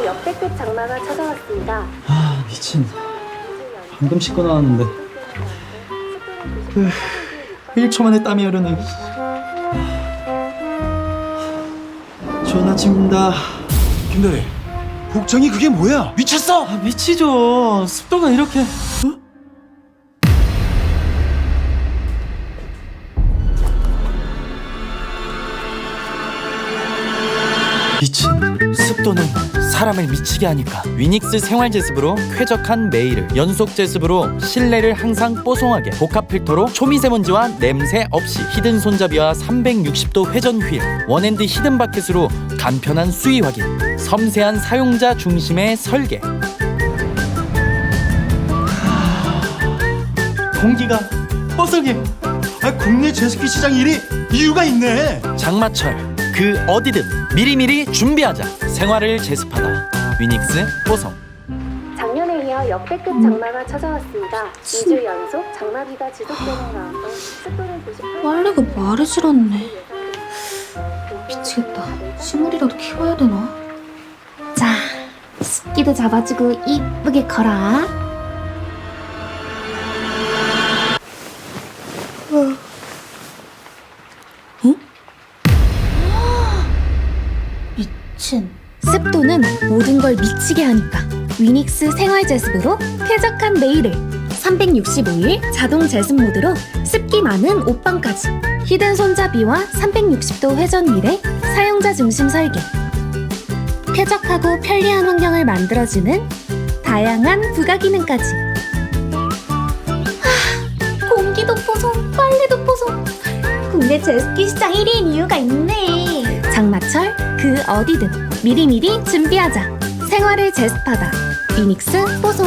이어 역대급 장마가 찾아왔습니다. 아 미친 방금 씻고 나왔는데 1초 만에 땀이 흐르네 좋은 아침입니다 김대리 복장이 그게 뭐야? 미쳤어? 아 미치죠 습도가 이렇게 어? 미친. 습도는 사람을 미치게 하니까. 위닉스 생활 제습으로 쾌적한 매일을 연속 제습으로 실내를 항상 뽀송하게 복합 필터로 초미세먼지와 냄새 없이 히든 손잡이와 360도 회전 휠 원핸드 히든 바켓으로 간편한 수위 확인 섬세한 사용자 중심의 설계. 공기가 뽀송해. 아, 국내 제스키 시장 1위 이유가 있네. 장마철 그 어디든 미리미리 준비하자 생활을 제습하다 위닉스 뽀송 작년에 이어 역대급 장마가 찾아왔습니다. 2주 연속 장마비가 지속되는 가운데 습도는 98%. 빨래가 말을 않네. 미치겠다. 식물이라도 키워야 되나? 자, 습기도 잡아주고 이쁘게 커라. 어? 미친. 습도는 모든 걸 미치게 하니까. 위닉스 생활 제습으로 쾌적한 매일을. 365일 자동 제습 모드로 습기 많은 옷방까지. 히든 손잡이와 360도 회전 휠에 사용자 중심 설계. 쾌적하고 편리한 환경을 만들어주는 다양한 부가 기능까지. 하, 공기도 뽀송 빨래도 뽀송. 국내 제습기 시장 1위인 이유가 있네. 장마철 그 어디든 미리미리 준비하자. 생활을 제습하다. 위닉스 뽀송